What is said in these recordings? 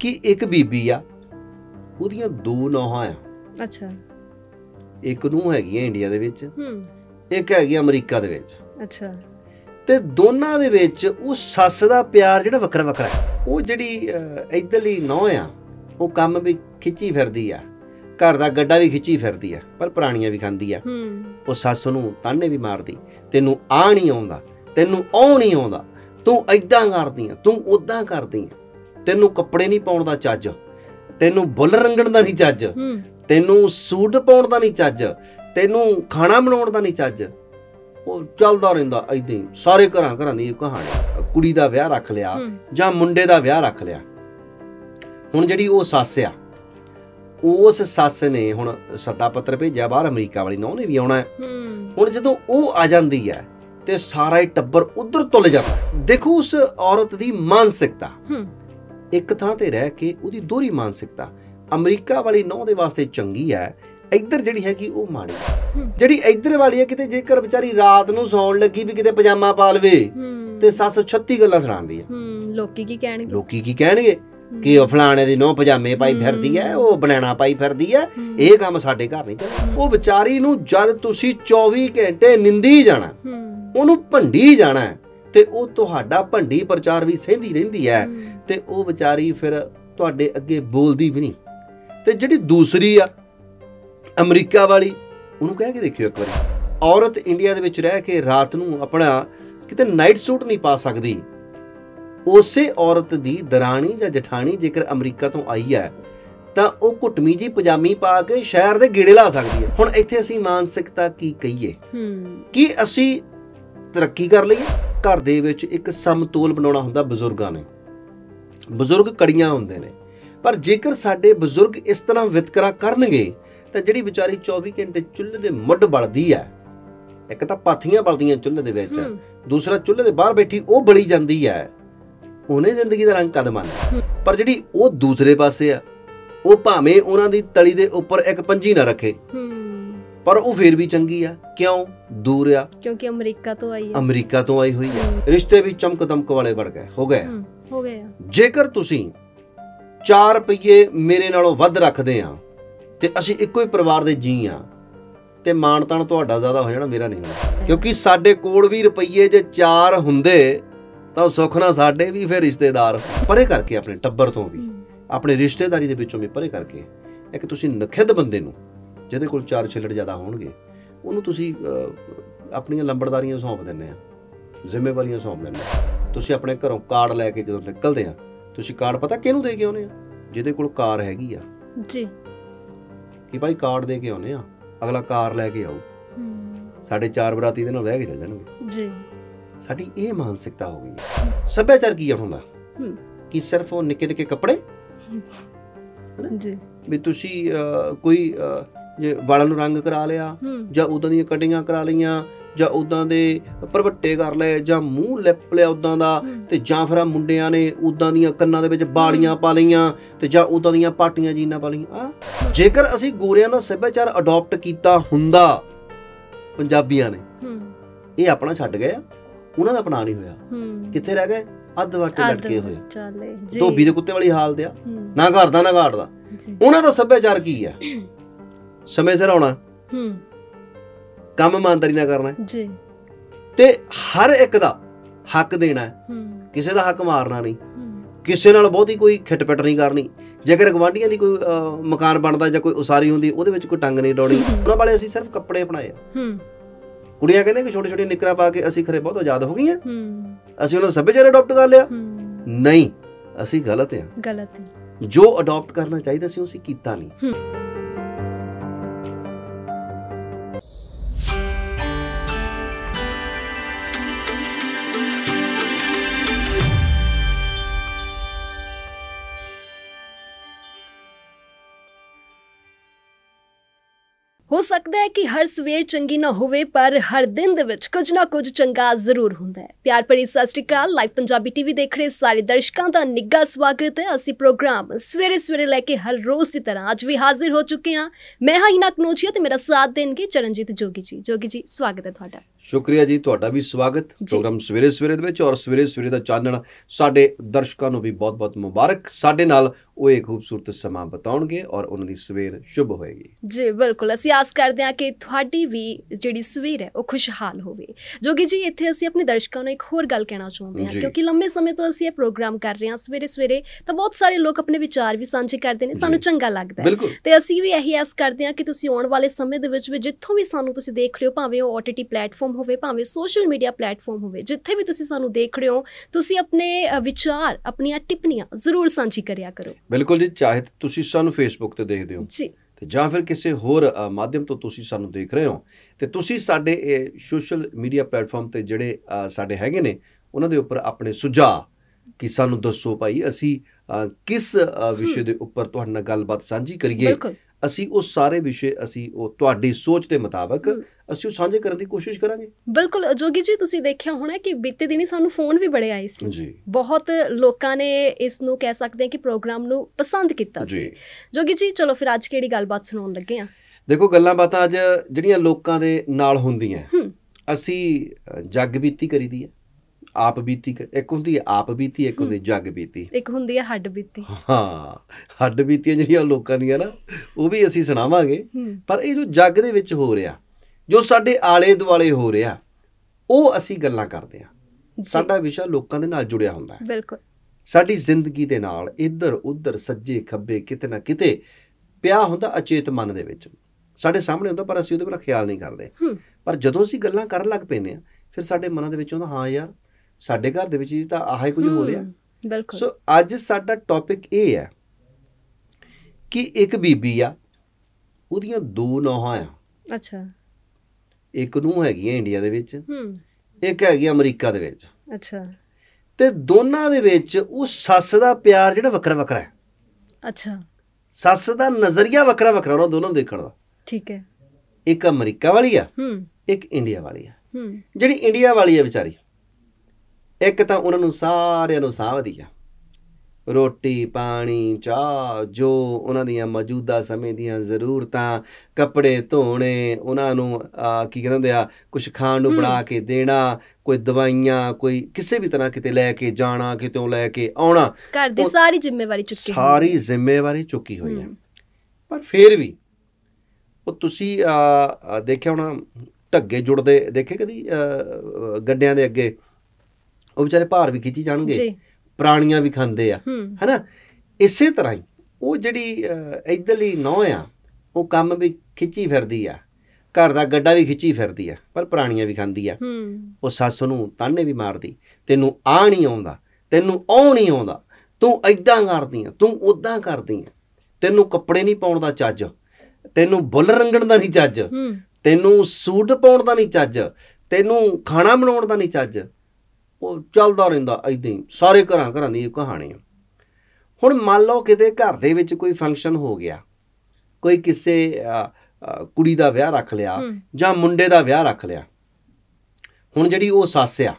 ਕਿ ਇੱਕ ਬੀਬੀ ਆ ਉਹਦੀਆਂ ਦੋ ਨੌਹਾਂ ਆ। ਅੱਛਾ। ਇੱਕ ਨੂੰ ਹੈਗੀ ਆ ਇੰਡੀਆ ਦੇ ਵਿੱਚ ਹੂੰ। ਇੱਕ ਹੈਗੀ ਆ ਅਮਰੀਕਾ ਦੇ ਵਿੱਚ। ਅੱਛਾ। ਤੇ ਦੋਨਾਂ ਦੇ ਵਿੱਚ ਉਹ ਸੱਸ ਦਾ ਪਿਆਰ ਜਿਹੜਾ ਵੱਖਰਾ ਵੱਖਰਾ ਹੈ ਉਹ ਜਿਹੜੀ ਇੱਧਰਲੀ ਨੌਂ ਆ ਉਹ ਕੰਮ ਵੀ ਖਿੱਚੀ ਫਿਰਦੀ ਆ। ਘਰ ਦਾ ਗੱਡਾ ਵੀ ਖਿੱਚੀ ਫਿਰਦੀ ਆ ਪਰ ਪ੍ਰਾਣੀਆਂ ਵੀ ਖਾਂਦੀ ਆ। ਹੂੰ। ਉਹ ਸੱਸ ਨੂੰ ਤਾਨੇ ਵੀ ਮਾਰਦੀ ਤੈਨੂੰ ਆ ਨਹੀਂ ਆਉਂਦਾ ਤੈਨੂੰ ਉਹ ਨਹੀਂ ਆਉਂਦਾ ਤੂੰ ਐਦਾਂ ਕਰਦੀ ਆ ਤੂੰ ਉਦਾਂ ਕਰਦੀ ਆ। ਤੈਨੂੰ ਕੱਪੜੇ ਨਹੀਂ ਪਾਉਣ ਦਾ ਚੱਜ ਤੈਨੂੰ ਬੁੱਲ ਰੰਗਣ ਦਾ ਨਹੀਂ ਚੱਜ ਤੈਨੂੰ ਸੂਟ ਪਾਉਣ ਦਾ ਨਹੀਂ ਚੱਜ ਤੈਨੂੰ ਖਾਣਾ ਬਣਾਉਣ ਦਾ ਨਹੀਂ ਚੱਜ। ਉਹ ਚੱਲਦਾ ਰਹਿੰਦਾ ਐਦਾਂ ਹੀ ਸਾਰੇ ਘਰਾਂ ਘਰਾਂ ਦੀ ਇਹ ਕਹਾਣੀ। ਕੁੜੀ ਦਾ ਵਿਆਹ ਰੱਖ ਲਿਆ ਜਾਂ ਮੁੰਡੇ ਦਾ ਵਿਆਹ ਰੱਖ ਲਿਆ। ਹੁਣ ਜਿਹੜੀ ਉਹ ਸੱਸ ਆ ਉਸ ਸੱਸ ਨੇ ਹੁਣ ਸੱਦਾ ਪੱਤਰ ਭੇਜਿਆ ਬਾਹਰ ਅਮਰੀਕਾ ਵਾਲੀ ਨੌਂ ਨੇ ਵੀ ਆਉਣਾ ਹੁਣ ਜਦੋਂ ਉਹ ਆ ਜਾਂਦੀ ਹੈ ਤੇ ਸਾਰਾ ਹੀ ਟੱਬਰ ਉਧਰ ਤੁਲ ਜਾਂਦਾ। ਦੇਖੋ ਉਸ ਔਰਤ ਦੀ ਮਾਨਸਿਕਤਾ। ਇੱਕ ਥਾਂ ਤੇ ਰਹਿ ਕੇ ਉਹਦੀ ਦੋਹਰੀ ਮਾਨਸਿਕਤਾ ਅਮਰੀਕਾ ਵਾਲੀ ਨੌ ਦੇ ਵਾਸਤੇ ਚੰਗੀ ਹੈ ਇੱਧਰ ਜਿਹੜੀ ਹੈਗੀ ਉਹ ਮਾੜੀ। ਜਿਹੜੀ ਇੱਧਰ ਵਾਲੀ ਹੈ ਕਿਤੇ ਜੇਕਰ ਵਿਚਾਰੀ ਰਾਤ ਨੂੰ ਸੌਣ ਲੱਗੀ ਵੀ ਕਿਤੇ ਪਜਾਮਾ ਪਾ ਲਵੇ ਤੇ ਸੱਸ 36 ਗੱਲਾਂ ਸੁਣਾਉਂਦੀ ਹੈ। ਲੋਕੀ ਕੀ ਕਹਿਣਗੇ? ਲੋਕੀ ਕੀ ਕਹਿਣਗੇ? ਕਿ ਉਹ ਫਲਾਣੇ ਦੀ ਨੌ ਪਜਾਮੇ ਪਾਈ ਫਿਰਦੀ ਹੈ ਉਹ ਬਨਾਣਾ ਪਾਈ ਫਿਰਦੀ ਹੈ। ਇਹ ਕੰਮ ਸਾਡੇ ਘਰ ਨਹੀਂ ਚੱਲਦਾ। ਉਹ ਵਿਚਾਰੀ ਨੂੰ ਜਦ ਤੁਸੀਂ 24 ਘੰਟੇ ਨਿੰਦੀ ਜਾਣਾ ਉਹਨੂੰ ਭੰਡੀ ਜਾਣਾ ਤੇ ਉਹ ਤੁਹਾਡਾ ਭੰਡੀ ਪ੍ਰਚਾਰ ਵੀ ਸਹਿੰਦੀ ਰਹਿੰਦੀ ਹੈ। ਤੇ ਉਹ ਵਿਚਾਰੀ ਫਿਰ ਤੁਹਾਡੇ ਅੱਗੇ ਬੋਲਦੀ ਵੀ ਨਹੀਂ। ਤੇ ਜਿਹੜੀ ਦੂਸਰੀ ਆ ਅਮਰੀਕਾ ਵਾਲੀ ਉਹਨੂੰ ਕਹਿ ਕੇ ਦੇਖਿਓ ਇੱਕ ਵਾਰੀ। ਔਰਤ ਇੰਡੀਆ ਦੇ ਵਿੱਚ ਰਹਿ ਕੇ ਰਾਤ ਨੂੰ ਆਪਣਾ ਕਿਤੇ ਨਾਈਟ ਸੂਟ ਨਹੀਂ ਪਾ ਸਕਦੀ। ਉਸੇ ਔਰਤ ਦੀ ਦਰਾਣੀ ਜਾਂ ਜਠਾਣੀ ਜੇਕਰ ਅਮਰੀਕਾ ਤੋਂ ਆਈ ਹੈ ਤਾਂ ਉਹ ਘੁੱਟਮੀ ਜੀ ਪਜਾਮੀ ਪਾ ਕੇ ਸ਼ਹਿਰ ਦੇ ਗੇੜੇ ਲਾ ਸਕਦੀ ਹੈ। ਹੁਣ ਇੱਥੇ ਅਸੀਂ ਮਾਨਸਿਕਤਾ ਕੀ ਕਹੀਏ? ਕੀ ਅਸੀਂ ਤਰੱਕੀ ਕਰ ਲਈਏ ਘਰ ਦੇ ਵਿੱਚ ਇੱਕ ਸਮਤੋਲ ਬਣਾਉਣਾ ਹੁੰਦਾ ਬਜ਼ੁਰਗਾਂ ਨੇ। ਬਜ਼ੁਰਗ ਕੜੀਆਂ ਹੁੰਦੇ ਨੇ। ਪਰ ਜੇਕਰ ਸਾਡੇ ਬਜ਼ੁਰਗ ਇਸ ਤਰ੍ਹਾਂ ਵਿਤਕਰਾ ਕਰਨਗੇ ਤਾਂ ਜਿਹੜੀ ਵਿਚਾਰੀ 24 ਘੰਟੇ ਚੁੱਲ੍ਹੇ ਦੇ ਮੁੱਢ ਬਲਦੀ ਹੈ ਇੱਕ ਤਾਂ ਪਾਥੀਆਂ ਬਲਦੀਆਂ ਚੁੱਲ੍ਹੇ ਦੇ ਵਿੱਚ ਦੂਸਰਾ ਚੁੱਲ੍ਹੇ ਦੇ ਬਾਹਰ ਬੈਠੀ ਉਹ ਬਲੀ ਜਾਂਦੀ ਹੈ ਉਹਨੇ ਜ਼ਿੰਦਗੀ ਦਾ ਰੰਗ ਕਦ ਮੰਨਿਆ? ਪਰ ਜਿਹੜੀ ਉਹ ਦੂਸਰੇ ਪਾਸੇ ਆ ਉਹ ਭਾਵੇਂ ਉਹਨਾਂ ਦੀ ਤਲੀ ਦੇ ਉੱਪਰ ਇੱਕ ਪੰਜੀ ਨਾ ਰੱਖੇ। ਪਰ ਉਹ ਫੇਰ ਵੀ ਚੰਗੀ ਆ। ਕਿਉਂ? ਦੂਰ ਆ। ਕਿਉਂਕਿ ਅਮਰੀਕਾ ਤੋਂ ਆਈ ਹੈ ਅਮਰੀਕਾ ਤੋਂ ਆਈ ਹੋਈ ਹੂੰ। ਰਿਸ਼ਤੇ ਵੀ ਚਮਕ ਦਮਕ ਵਾਲੇ ਬਣ ਗਏ। ਹੋ ਗਏ ਹੂੰ ਗਿਆ ਜੇਕਰ ਤੁਸੀਂ 4 ਰੁਪਏ ਮੇਰੇ ਨਾਲੋਂ ਵੱਧ ਰੱਖਦੇ ਆ ਤੇ ਅਸੀਂ ਇੱਕੋ ਹੀ ਪਰਿਵਾਰ ਦੇ ਜੀ ਆ ਤੇ ਮਾਣ ਤਾਣ ਤੁਹਾਡਾ ਜ਼ਿਆਦਾ ਹੋ ਜਾਣਾ ਮੇਰਾ ਨਹੀਂ ਹੋਣਾ। ਕਿਉਂਕਿ ਸਾਡੇ ਕੋਲ ਵੀ ਰੁਪਏ ਜੇ 4 ਹੁੰਦੇ ਤਾਂ ਸੁੱਖ ਨਾਲ ਸਾਡੇ ਵੀ ਫਿਰ ਰਿਸ਼ਤੇਦਾਰ ਪਰੇ ਕਰਕੇ ਆਪਣੇ ਟੱਬਰ ਤੋਂ ਵੀ ਆਪਣੇ ਰਿਸ਼ਤੇਦਾਰੀ ਦੇ ਵਿੱਚੋਂ ਵੀ ਪਰੇ ਕਰਕੇ। ਇੱਕ ਤੁਸੀਂ ਨਖਿੱਧ ਬੰਦੇ ਨੂੰ ਜਿਹਦੇ ਕੋਲ ਚਾਰ ਛਿੱਲੜ ਜ਼ਿਆਦਾ ਹੋਣਗੇ ਉਹਨੂੰ ਤੁਸੀਂ ਆਪਣੀਆਂ ਲੰਬੜਦਾਰੀਆਂ ਸੌਂਪ ਦਿੰਦੇ ਆ ਜ਼ਿੰਮੇਵਾਰੀਆਂ ਸੌਂਪ ਦਿੰਦੇ ਆ। ਤੁਸੀਂ ਆਪਣੇ ਘਰੋਂ ਕਾਰਡ ਲੈ ਕੇ ਜਦੋਂ ਨਿਕਲਦੇ ਆ ਤੁਸੀਂ ਕਾਰਡ ਪਤਾ ਕਿਹਨੂੰ ਦੇ ਕੇ ਆਉਨੇ ਆ? ਜਿਹਦੇ ਕੋਲ ਕਾਰ ਹੈਗੀ ਆ। ਜੀ। ਕਿ ਭਾਈ ਕਾਰਡ ਦੇ ਕੇ ਆਉਨੇ ਆ ਅਗਲਾ ਕਾਰ ਲੈ ਕੇ ਹੂੰ। ਸਾਡੇ ਚਾਰ ਬਰਾਤੀ ਦੇ ਨਾਲ ਬਹਿ ਕੇ ਚੱਲ ਜਾਣਗੇ। ਜੀ। ਸਾਡੀ ਇਹ ਮਾਨਸਿਕਤਾ ਹੋ ਗਈ ਹੈ ਸੱਭਿਆਚਾਰ ਕੀ ਹੁੰਦਾ। ਕਿ ਸਿਰਫ ਉਹ ਨਿੱਕੇ ਨਿੱਕੇ ਕੱਪੜੇ? ਜੀ। ਵੀ ਤੁਸੀਂ ਕੋਈ ਜੇ ਵਾਲਾਂ ਨੂੰ ਰੰਗ ਕਰਾ ਲਿਆ ਜਾਂ ਉਦਾਂ ਦੀਆਂ ਕਟਿੰਗਾਂ ਕਰਾ ਲਈਆਂ ਜਾਂ ਉਦਾਂ ਦੇ ਪਰਵੱਟੇ ਕਰ ਲਏ ਜਾਂ ਮੂੰਹ ਲਿਪ ਲਿਆ ਉਦਾਂ ਦਾ। ਤੇ ਜਾਂ ਫਿਰ ਆਹ ਮੁੰਡਿਆਂ ਨੇ ਉਦਾਂ ਦੀਆਂ ਕੰਨਾਂ ਦੇ ਵਿੱਚ ਬਾਲੀਆਂ ਪਾ ਲਈਆਂ ਤੇ ਜਾਂ ਉਦਾਂ ਦੀਆਂ ਪਾਟੀਆਂ ਜੀਨਾਂ ਪਾ ਲਈਆਂ। ਆ ਜੇਕਰ ਅਸੀਂ ਗੋਰਿਆਂ ਦਾ ਸੱਭਿਆਚਾਰ ਅਡਾਪਟ ਕੀਤਾ ਹੁੰਦਾ ਪੰਜਾਬੀਆਂ ਨੇ ਇਹ ਆਪਣਾ ਛੱਡ ਗਏ ਆ। ਉਹਨਾਂ ਦਾ ਅਪਣਾ ਨਹੀਂ ਹੋਇਆ। ਕਿੱਥੇ ਰਹਿ ਗਏ? ਅੱਧ ਵਾਟੇ ਲਟਕੇ ਹੋਏ। ਚੱਲੇ ਜੀ। ਧੋਬੀ ਦੇ ਕੁੱਤੇ ਵਾਲੀ ਹਾਲਤ ਆ। ਨਾ ਘਰ ਦਾ ਨਾ ਘਾਟ ਦਾ। ਉਹਨਾਂ ਦਾ ਸੱਭਿਆਚਾਰ ਕੀ ਆ? ਸਮੇਂ ਸਿਰ ਆਉਣਾ। ਹੂੰ। ਕੰਮ ਇਮਾਨਦਾਰੀ ਨਾਲ ਕਰਨਾ ਜੀ। ਤੇ ਹਰ ਇੱਕ ਦਾ ਹੱਕ ਦੇਣਾ ਹੈ। ਹੂੰ। ਕਿਸੇ ਦਾ ਹੱਕ ਮਾਰਨਾ ਨਹੀਂ। ਹੂੰ। ਕਿਸੇ ਨਾਲ ਬਹੁਤੀ ਕੋਈ ਖਿੱਟਪਿੱਟ ਨਹੀਂ ਕਰਨੀ। ਜੇਕਰ ਗਵਾਂਢੀਆਂ ਦੀ ਕੋਈ ਮਕਾਨ ਬਣਦਾ ਜਾਂ ਕੋਈ ਉਸਾਰੀ ਹੁੰਦੀ ਉਹਦੇ ਵਿੱਚ ਕੋਈ ਟੰਗ ਨਹੀਂ ਡਾਉਣੀ। ਉਹਨਾਂ ਵਾਲੇ ਅਸੀਂ ਸਿਰਫ ਕੱਪੜੇ ਅਪਣਾਏ ਆ। ਹੂੰ। ਕੁੜੀਆਂ ਕਹਿੰਦੇ ਕਿ ਛੋਟੇ ਛੋਟੇ ਨਿਕਰਾਂ ਪਾ ਕੇ ਅਸੀਂ ਖਰੇ ਬਹੁਤ ਆਜ਼ਾਦ ਹੋ ਗਈਆਂ। ਹੂੰ। ਅਸੀਂ ਉਹਨਾਂ ਸੱਭਿਆਚਾਰ ਅਡਾਪਟ ਕਰ ਲਿਆ। ਹੂੰ। ਨਹੀਂ ਅਸੀਂ ਗਲਤ ਆ ਗਲਤ ਹੈ। ਜੋ ਅਡਾਪਟ ਕਰਨਾ ਚਾਹੀਦਾ ਸੀ ਉਹ ਅਸੀਂ ਕੀਤਾ ਨਹੀਂ। ਹੋ ਸਕਦਾ ਹੈ ਕਿ ਹਰ ਸਵੇਰ ਚੰਗੀ ਨਾ ਹੋਵੇ, ਪਰ ਹਰ ਦਿਨ ਦੇ ਵਿੱਚ ਕੁਝ ਨਾ ਕੁਝ ਚੰਗਾ ਜ਼ਰੂਰ ਹੁੰਦਾ ਹੈ। ਪਿਆਰ ਭਰੀ ਸਤਿ ਸ਼੍ਰੀ ਅਕਾਲ, ਲਾਈਵ ਪੰਜਾਬੀ ਟੀਵੀ ਦੇਖ ਰਹੇ ਸਾਰੇ ਦਰਸ਼ਕਾਂ ਦਾ ਨਿੱਘਾ ਸਵਾਗਤ ਹੈ। ਅਸੀਂ ਪ੍ਰੋਗਰਾਮ ਸਵੇਰੇ ਸਵੇਰੇ ਲੈ ਕੇ ਹਰ ਰੋਜ਼ ਦੀ ਤਰ੍ਹਾਂ ਅੱਜ ਵੀ ਹਾਜ਼ਰ ਹੋ ਚੁੱਕੇ ਹਾਂ। ਮੈਂ ਹਾਂ ਹਿਨਾ ਕਨੋਚੀਆ ਤੇ ਮੇਰਾ ਸਾਥ ਦੇਣਗੇ ਚਰਨਜੀਤ ਜੋਗੀ ਜੀ। ਜੋਗੀ ਜੀ, ਸਵਾਗਤ ਹੈ ਤੁਹਾਡਾ। ਸ਼ੁਕਰੀਆ ਜੀ ਤੁਹਾਡਾ ਵੀ ਸਵਾਗਤ। ਪ੍ਰੋਗਰਾਮ ਸਵੇਰੇ ਸਵੇਰੇ ਦੇ ਵਿੱਚ ਔਰ ਸਵੇਰੇ ਸਵੇਰੇ ਦਾ ਚਾਨਣ ਸਾਡੇ ਦਰਸ਼ਕਾਂ ਨੂੰ ਵੀ ਬਹੁਤ-ਬਹੁਤ ਮੁਬਾਰਕ। ਸਾਡੇ ਨਾਲ ਉਹ ਇੱਕ ਖੂਬਸੂਰਤ ਸਮਾਂ ਬਤਾਉਣਗੇ ਔਰ ਉਹਨਾਂ ਦੀ ਸਵੇਰ ਸ਼ੁਭ ਹੋਏਗੀ। ਜੀ ਬਿਲਕੁਲ। ਅਸੀਂ ਆਸ ਕਰਦੇ ਹਾਂ ਕਿ ਤੁਹਾਡੀ ਵੀ ਜਿਹੜੀ ਸਵੇਰ ਹੈ ਉਹ ਖੁਸ਼ਹਾਲ ਹੋਵੇ। ਜੋਗੀ ਜੀ ਇੱਥੇ ਅਸੀਂ ਆਪਣੇ ਦਰਸ਼ਕਾਂ ਨੂੰ ਇੱਕ ਹੋਰ ਗੱਲ ਕਹਿਣਾ ਚਾਹੁੰਦੇ ਹਾਂ। ਕਿਉਂਕਿ ਲੰਮੇ ਸਮੇਂ ਤੋਂ ਅਸੀਂ ਇਹ ਪ੍ਰੋਗਰਾਮ ਕਰ ਰਹੇ ਹਾਂ ਸਵੇਰੇ ਸਵੇਰੇ ਤਾਂ ਬਹੁਤ ਸਾਰੇ ਲੋਕ ਆਪਣੇ ਵਿਚਾਰ ਵੀ ਸਾਂਝੇ ਕਰਦੇ ਨੇ ਸਾਨੂੰ। ਚੰਗਾ ਲੱਗਦਾ ਹੈ। ਤੇ ਅਸੀਂ ਵੀ ਇਹੀ ਆਸ ਕਰਦੇ ਹਾਂ ਕਿ ਤੁਸੀਂ ਆਉਣ ਵਾਲੇ ਸਮੇਂ ਦੇ ਵਿੱਚ ਵੀ ਜਿੱਥੋਂ ਵੀ ਸਾਨੂੰ ਤੁਸੀਂ ਦੇਖ ਰਹੇ ਹੋ ਭਾਵੇਂ ਉਹ OTT ਪਲੇਟਫਾਰਮ ਹੋਵੇ ਭਾਵੇਂ ਸੋਸ਼ਲ ਮੀਡੀਆ ਪਲੇਟਫਾਰਮ ਹੋਵੇ ਜਿੱਥੇ ਵੀ ਤੁਸੀਂ ਸਾਨੂੰ ਦੇਖ ਰਹੇ ਹੋ ਤੁਸੀਂ ਆਪਣੇ ਵਿਚਾਰ ਆਪਣੀਆਂ ਟਿੱਪਣੀਆਂ ਜ਼ਰੂਰ ਸਾਂਝੀ ਕਰਿਆ ਕਰੋ। ਬਿਲਕੁਲ ਜੀ ਚਾਹੇ ਤਾਂ ਤੁਸੀਂ ਸਾਨੂੰ ਫੇਸਬੁੱਕ ਤੇ ਦੇਖਦੇ ਹੋ ਜੀ। ਤੇ ਜਾਂ ਫਿਰ ਕਿਸੇ ਹੋਰ ਮਾਧਿਅਮ ਤੋਂ ਤੁਸੀਂ ਸਾਨੂੰ ਦੇਖ ਰਹੇ ਹੋ ਤੇ ਤੁਸੀਂ ਸਾਡੇ ਇਹ ਸੋਸ਼ਲ ਮੀਡੀਆ ਪਲੇਟਫਾਰਮ ਤੇ ਜਿਹੜੇ ਸਾਡੇ ਹੈਗੇ ਨੇ ਉਹਨਾਂ ਦੇ ਉੱਪਰ ਆਪਣੇ ਸੁਝਾਅ ਕਿ ਸਾਨੂੰ ਦੱਸੋ ਭਾਈ ਅਸੀਂ ਕਿਸ ਵਿਸ਼ੇ ਦੇ ਉੱਪਰ ਤੁਹਾਡੇ ਨਾਲ ਗੱਲਬਾਤ ਸਾਂਝੀ ਕਰੀਏ ਬਿਲਕੁਲ। ਅਸੀਂ ਉਹ ਸਾਰੇ ਵਿਸ਼ੇ ਅਸੀਂ ਉਹ ਤੁਹਾਡੀ ਸੋਚ ਦੇ ਮੁਤਾਬਕ। ਅਸੀਂ ਉਹ ਸਾਂਝੇ ਕਰਨ ਦੀ ਕੋਸ਼ਿਸ਼ ਕਰਾਂਗੇ। ਬਿਲਕੁਲ ਜੋਗੀ ਜੀ ਤੁਸੀਂ ਦੇਖਿਆ ਹੋਣਾ ਕਿ ਬੀਤੇ ਦਿਨੀ ਸਾਨੂੰ ਫੋਨ ਵੀ ਬੜੇ ਆਏ ਸੀ। ਜੀ। ਬਹੁਤ ਲੋਕਾਂ ਨੇ ਇਸ ਨੂੰ ਕਹਿ ਸਕਦੇ ਹਾਂ ਕਿ ਪ੍ਰੋਗਰਾਮ ਨੂੰ ਪਸੰਦ ਕੀਤਾ ਸੀ। ਜੋਗੀ ਜੀ ਚਲੋ ਫਿਰ ਅੱਜ ਕਿਹੜੀ ਗੱਲਬਾਤ ਸੁਣਾਉਣ ਲੱਗੇ ਆ ਦੇਖੋ ਗੱਲਾਂ ਬਾਤਾਂ ਅੱਜ ਜਿਹੜੀਆਂ ਲੋਕਾਂ ਦੇ ਨਾਲ ਹੁੰਦੀਆਂ ਅਸੀਂ ਜੱਗ ਬੀਤੀ ਕਰੀਦੀ ਹੈ। ਆਪ ਬੀਤੀ ਇੱਕ ਹੁੰਦੀ ਹੈ ਆਪ ਬੀਤੀ ਇੱਕ ਹੁੰਦੀ ਜੱਗ ਬੀਤੀ। ਇੱਕ ਹੁੰਦੀ ਹੈ ਹੱਡ ਬੀਤੀ। ਹਾਂ ਹੱਡ ਬੀਤੀਆਂ ਜਿਹੜੀਆਂ ਲੋਕਾਂ ਦੀਆਂ ਨਾ ਉਹ ਵੀ ਅਸੀਂ ਸੁਣਾਵਾਂਗੇ। ਪਰ ਇਹ ਜੋ ਜੱਗ ਦੇ ਵਿੱਚ ਹੋ ਰਿਹਾ ਜੋ ਸਾਡੇ ਆਲੇ ਦੁਆਲੇ ਹੋ ਰਿਹਾ ਉਹ ਅਸੀਂ ਗੱਲਾਂ ਕਰਦੇ ਹਾਂ। ਸਾਡਾ ਵਿਸ਼ਾ ਲੋਕਾਂ ਦੇ ਨਾਲ ਜੁੜਿਆ ਹੁੰਦਾ ਹੈ। ਬਿਲਕੁਲ। ਸਾਡੀ ਜ਼ਿੰਦਗੀ ਦੇ ਨਾਲ ਇੱਧਰ ਉੱਧਰ ਸੱਜੇ ਖੱਬੇ ਕਿਤੇ ਨਾ ਕਿਤੇ ਪਿਆ ਹੁੰਦਾ ਅਚੇਤ ਮਨ ਦੇ ਵਿੱਚ। ਸਾਡੇ ਸਾਹਮਣੇ ਹੁੰਦਾ ਪਰ ਅਸੀਂ ਉਹਦੇ ਪਰ ਖਿਆਲ ਨਹੀਂ ਕਰਦੇ। ਪਰ ਜਦੋਂ ਅਸੀਂ ਗੱਲਾਂ ਕਰਨ ਲੱਗ ਪੈਨੇ ਆ ਫਿਰ ਸਾਡੇ ਮਨਾਂ ਦੇ ਵਿੱਚ ਆਉਂਦਾ ਹਾਂ ਯਾਰ ਸਾਡੇ ਘਰ ਦੇ ਵਿੱਚ ਵੀ ਤਾਂ ਆਹ ਹੀ ਕੁਝ ਹੋ ਰਿਹਾ। ਹੂੰ, ਬਿਲਕੁਲ। ਸੋ ਅੱਜ ਸਾਡਾ ਟੌਪਿਕ ਇਹ ਹੈ ਕਿ ਇੱਕ ਬੀਬੀ ਆ ਉਹਦੀਆਂ ਦੋ ਨੌਹਾਂ ਆ। ਅੱਛਾ। ਇੱਕ ਨੂੰ ਹੈਗੀ ਆ ਇੰਡੀਆ ਦੇ ਵਿੱਚ ਹੂੰ। ਇੱਕ ਹੈਗੀ ਅਮਰੀਕਾ ਦੇ ਵਿੱਚ। ਅੱਛਾ। ਤੇ ਦੋਨਾਂ ਦੇ ਵਿੱਚ ਉਹ ਸੱਸ ਦਾ ਪਿਆਰ ਜਿਹੜਾ ਵੱਖਰਾ ਵੱਖਰਾ ਹੈ। ਅੱਛਾ। ਸੱਸ ਦਾ ਨਜ਼ਰੀਆ ਵੱਖਰਾ ਵੱਖਰਾ ਉਹਨਾਂ ਦੋਨਾਂ ਨੂੰ ਦੇਖਣ ਦਾ। ਠੀਕ ਹੈ। ਇੱਕ ਅਮਰੀਕਾ ਵਾਲੀ ਆ ਹੂੰ। ਇੱਕ ਇੰਡੀਆ ਵਾਲੀ ਆ। ਹੂੰ। ਜਿਹੜੀ ਇੰਡੀਆ ਵਾਲੀ ਆ ਵਿਚਾਰੀ। ਇੱਕ ਤਾਂ ਉਹਨਾਂ ਨੂੰ ਸਾਰਿਆਂ ਨੂੰ ਸਾਂਭਦੀ ਆ ਰੋਟੀ ਪਾਣੀ ਚਾਹ ਜੋ ਉਹਨਾਂ ਦੀਆਂ ਮੌਜੂਦਾ ਸਮੇਂ ਦੀਆਂ ਜ਼ਰੂਰਤਾਂ ਕੱਪੜੇ ਧੋਣੇ ਉਹਨਾਂ ਨੂੰ ਕੀ ਕਹਿੰਦੇ ਆ ਕੁਝ ਖਾਣ ਨੂੰ। ਬਣਾ ਕੇ ਦੇਣਾ ਕੋਈ ਦਵਾਈਆਂ ਕੋਈ ਕਿਸੇ ਵੀ ਤਰ੍ਹਾਂ ਕਿਤੇ ਲੈ ਕੇ ਜਾਣਾ ਕਿਤੋਂ ਲੈ ਕੇ ਆਉਣਾ ਘਰ ਦੀ ਸਾਰੀ ਜ਼ਿੰਮੇਵਾਰੀ ਚੁੱਕੀ ਹੋਈ ਹੈ। ਸਾਰੀ ਜ਼ਿੰਮੇਵਾਰੀ ਚੁੱਕੀ ਹੋਈ ਹੈ ਪਰ ਫਿਰ ਵੀ ਉਹ ਤੁਸੀਂ ਦੇਖਿਆ ਹੋਣਾ ਢੱਗੇ ਜੁੜਦੇ ਦੇਖੇ ਕਦੀ ਗੱਡਿਆਂ ਦੇ ਅੱਗੇ ਉਹ ਵਿਚਾਰੇ ਭਾਰ ਵੀ ਖਿੱਚੀ ਜਾਣਗੇ। ਪ੍ਰਾਣੀਆਂ ਵੀ ਖਾਂਦੇ ਆ। ਹੈਨਾ? ਇਸੇ ਤਰ੍ਹਾਂ ਹੀ ਉਹ ਜਿਹੜੀ ਅ, ਇੱਧਰਲੀ ਨੌਂ ਆ ਉਹ ਕੰਮ ਵੀ ਖਿੱਚੀ ਫਿਰਦੀ ਆ। ਘਰ ਦਾ ਗੱਡਾ ਵੀ ਖਿੱਚੀ ਫਿਰਦੀ ਆ ਪਰ ਪ੍ਰਾਣੀਆਂ ਵੀ ਖਾਂਦੀ ਆ। ਉਹ ਸੱਸ ਨੂੰ ਤਾਨੇ ਵੀ ਮਾਰਦੀ ਤੈਨੂੰ ਆ ਨਹੀਂ ਆਉਂਦਾ ਤੈਨੂੰ ਉਹ ਨਹੀਂ ਆਉਂਦਾ ਤੂੰ ਐਦਾਂ ਕਰਦੀ ਆ ਤੂੰ ਉਦਾਂ ਕਰਦੀ ਆ। ਤੈਨੂੰ ਕੱਪੜੇ ਨਹੀਂ ਪਾਉਣ ਦਾ ਚੱਜ ਤੈਨੂੰ ਬੁੱਲ ਰੰਗਣ ਦਾ ਨਹੀਂ ਚੱਜ ਤੈਨੂੰ ਸੂਟ ਪਾਉਣ ਦਾ ਨਹੀਂ ਚੱਜ ਤੈਨੂੰ ਖਾਣਾ ਬਣਾਉਣ ਦਾ ਨਹੀਂ ਚੱਜ ਉਹ ਚੱਲਦਾ ਰਹਿੰਦਾ ਐਦਾਂ ਹੀ। ਸਾਰੇ ਘਰਾਂ ਘਰਾਂ ਦੀ ਇਹ ਕਹਾਣੀ ਆ। ਹੁਣ ਮੰਨ ਲਓ ਕਿਤੇ ਘਰ ਦੇ ਵਿੱਚ ਕੋਈ ਫੰਕਸ਼ਨ ਹੋ ਗਿਆ ਕੋਈ ਕਿਸੇ ਕੁੜੀ ਦਾ ਵਿਆਹ ਰੱਖ ਲਿਆ ਹੂੰ। ਜਾਂ ਮੁੰਡੇ ਦਾ ਵਿਆਹ ਰੱਖ ਲਿਆ ਹੁਣ ਜਿਹੜੀ ਉਹ ਸੱਸ ਆ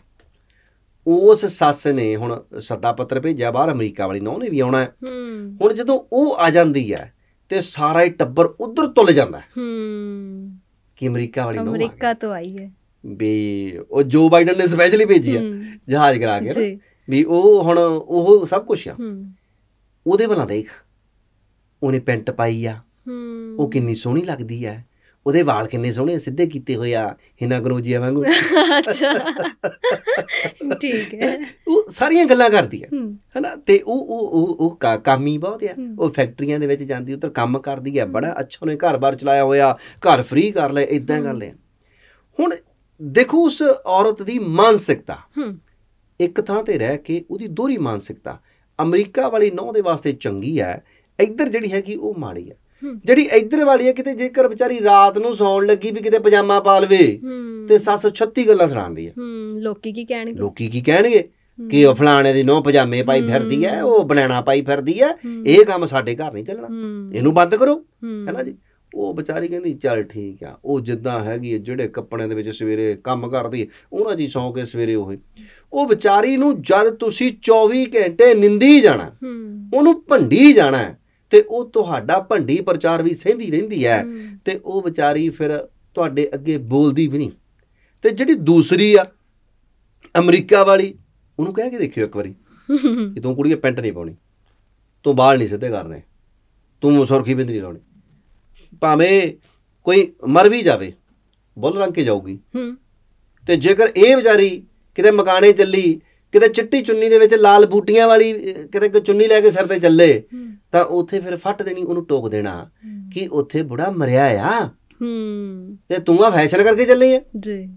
ਉਸ ਸੱਸ ਨੇ ਹੁਣ ਸੱਦਾ ਪੱਤਰ ਭੇਜਿਆ ਬਾਹਰ ਅਮਰੀਕਾ ਵਾਲੀ ਨੌਂ ਨੇ ਵੀ ਆਉਣਾ ਹੈ। ਹੂੰ। ਹੁਣ ਜਦੋਂ ਉਹ ਆ ਜਾਂਦੀ ਹੈ ਤੇ ਸਾਰਾ ਹੀ ਟੱਬਰ ਉਧਰ ਤੁੱਲ ਜਾਂਦਾ ਹੈ। ਹੂੰ। ਕਿ ਅਮਰੀਕਾ ਵਾਲੀ ਨੌਂ ਅਮਰੀਕਾ ਤੋਂ ਆਈ ਹੈ। ਵੀ ਉਹ ਜੋ ਬਾਈਡਨ ਨੇ ਸਪੈਸ਼ਲੀ ਭੇਜੀ ਆ ਜਹਾਜ਼ ਕਰਾ ਕੇ ਜੀ। ਵੀ ਉਹ ਹੁਣ ਉਹ ਸਭ ਕੁਝ ਆ। ਉਹਦੇ ਵੱਲਾਂ ਦੇਖ। ਉਹਨੇ ਪੈਂਟ ਪਾਈ ਆ। ਉਹ ਕਿੰਨੀ ਸੋਹਣੀ ਲੱਗਦੀ ਆ। ਉਹਦੇ ਵਾਲ ਕਿੰਨੇ ਸੋਹਣੇ ਸਿੱਧੇ ਕੀਤੇ ਹੋਏ ਆ ਹਿਨਾ ਗਨੋਜੀਆ ਵਾਂਗੂ। ਅੱਛਾ। ਠੀਕ ਹੈ। ਉਹ ਸਾਰੀਆਂ ਗੱਲਾਂ ਕਰਦੀ ਆ। ਹਨਾ? ਤੇ ਉਹ ਉਹ ਉਹ ਕਾਮੀ ਬਹੁਤ ਆ। ਉਹ ਫੈਕਟਰੀਆਂ ਦੇ ਵਿੱਚ ਜਾਂਦੀ ਉੱਧਰ ਕੰਮ ਕਰਦੀ ਆ। ਬੜਾ ਅੱਛਾ ਉਹਨੇ ਘਰ-ਬਾਰ ਚਲਾਇਆ ਹੋਇਆ। ਘਰ ਫ੍ਰੀ ਕਰ ਲਏ ਇਦਾਂ ਕਰ ਲਏ ਹੁਣ ਦੇਖੋ ਉਸ ਔਰਤ ਦੀ ਮਾਨਸਿਕਤਾ। ਹੂੰ। ਇੱਕ ਥਾਂ ਤੇ ਰਹਿ ਕੇ ਉਹਦੀ ਦੋਹਰੀ ਮਾਨਸਿਕਤਾ। ਅਮਰੀਕਾ ਵਾਲੀ ਨੌ ਦੇ ਵਾਸਤੇ ਚੰਗੀ ਹੈ ਇੱਧਰ ਜਿਹੜੀ ਹੈਗੀ ਉਹ ਮਾੜੀ ਹੈ। ਜਿਹੜੀ ਇੱਧਰ ਵਾਲੀ ਹੈ ਕਿਤੇ ਜੇਕਰ ਵਿਚਾਰੀ ਰਾਤ ਨੂੰ ਸੌਣ ਲੱਗੀ ਵੀ ਕਿਤੇ ਪਜਾਮਾ ਪਾ ਲਵੇ ਤੇ ਸੱਸ 36 ਗੱਲਾਂ ਸੁਣਾਉਂਦੀ ਹੈ। ਲੋਕੀ ਕੀ ਕਹਿਣਗੇ? ਲੋਕੀ ਕੀ ਕਹਿਣਗੇ? ਕਿ ਉਹ ਫਲਾਣੇ ਦੀ ਨੌ ਪਜਾਮੇ ਪਾਈ ਫਿਰਦੀ ਹੈ ਉਹ ਬਨਾਣਾ ਪਾਈ ਫਿਰਦੀ ਹੈ। ਇਹ ਕੰਮ ਸਾਡੇ ਘਰ ਨਹੀਂ ਚੱਲਣਾ। ਇਹਨੂੰ ਬੰਦ ਕਰੋ। ਹੈਨਾ ਜੀ? ਉਹ ਵਿਚਾਰੀ ਕਹਿੰਦੀ ਚੱਲ ਠੀਕ ਆ ਉਹ ਜਿੱਦਾਂ ਹੈਗੀ ਜਿਹੜੇ ਕੱਪੜਿਆਂ ਦੇ ਵਿੱਚ ਸਵੇਰੇ ਕੰਮ ਕਰਦੀ ਉਹਨਾਂ ਜੀ ਸੌਂ ਕੇ ਸਵੇਰੇ ਉਹ। ਉਹ ਵਿਚਾਰੀ ਨੂੰ ਜਦ ਤੁਸੀਂ 24 ਘੰਟੇ ਨਿੰਦੀ ਜਾਣਾ ਉਹਨੂੰ ਭੰਡੀ ਜਾਣਾ ਤੇ ਉਹ ਤੁਹਾਡਾ ਭੰਡੀ ਪ੍ਰਚਾਰ ਵੀ ਸਹਿੰਦੀ ਰਹਿੰਦੀ ਹੈ ਹੂੰ, ਤੇ ਉਹ ਵਿਚਾਰੀ ਫਿਰ ਤੁਹਾਡੇ ਅੱਗੇ ਬੋਲਦੀ ਵੀ ਨਹੀਂ। ਤੇ ਜਿਹੜੀ ਦੂਸਰੀ ਆ ਅਮਰੀਕਾ ਵਾਲੀ ਉਹਨੂੰ ਕਹਿ ਕੇ ਦੇਖਿਓ ਇੱਕ ਵਾਰੀ ਕਿ ਤੂੰ ਕੁੜੀਏ ਪੈਂਟ ਨਹੀਂ ਪਾਉਣੀ ਤੂੰ ਬਾਲ ਨਹੀਂ ਸਿੱਧੇ ਕਰਨੇ ਤੂੰ ਸੁਰਖੀ ਬਿੰਦ ਨਹੀਂ ਲਾਉਣੀ। ਭਾਵੇਂ ਕੋਈ ਮਰ ਵੀ ਜਾਵੇ ਬੁੱਲ ਰੰਗ ਕੇ ਜਾਊਗੀ। ਹੂੰ। ਤੇ ਜੇਕਰ ਇਹ ਵਿਚਾਰੀ ਕਿਤੇ ਮਕਾਨੇ ਚੱਲੀ ਕਿਤੇ ਚਿੱਟੀ ਚੁੰਨੀ ਦੇ ਵਿੱਚ ਲਾਲ ਬੂਟੀਆਂ ਵਾਲੀ ਕਿਤੇ ਚੁੰਨੀ ਲੈ ਕੇ ਸਿਰ ਤੇ ਚੱਲੇ ਤਾਂ ਉੱਥੇ ਫਿਰ ਫੱਟ ਦੇਣੀ ਉਹਨੂੰ ਟੋਕ ਦੇਣਾ ਕਿ ਉੱਥੇ ਬੁੜਾ ਮਰਿਆ ਆ। ਹੂੰ। ਤੇ ਤੂੰ ਆ ਫੈਸ਼ਨ ਕਰਕੇ ਚੱਲੀ ਆ ਜੀ।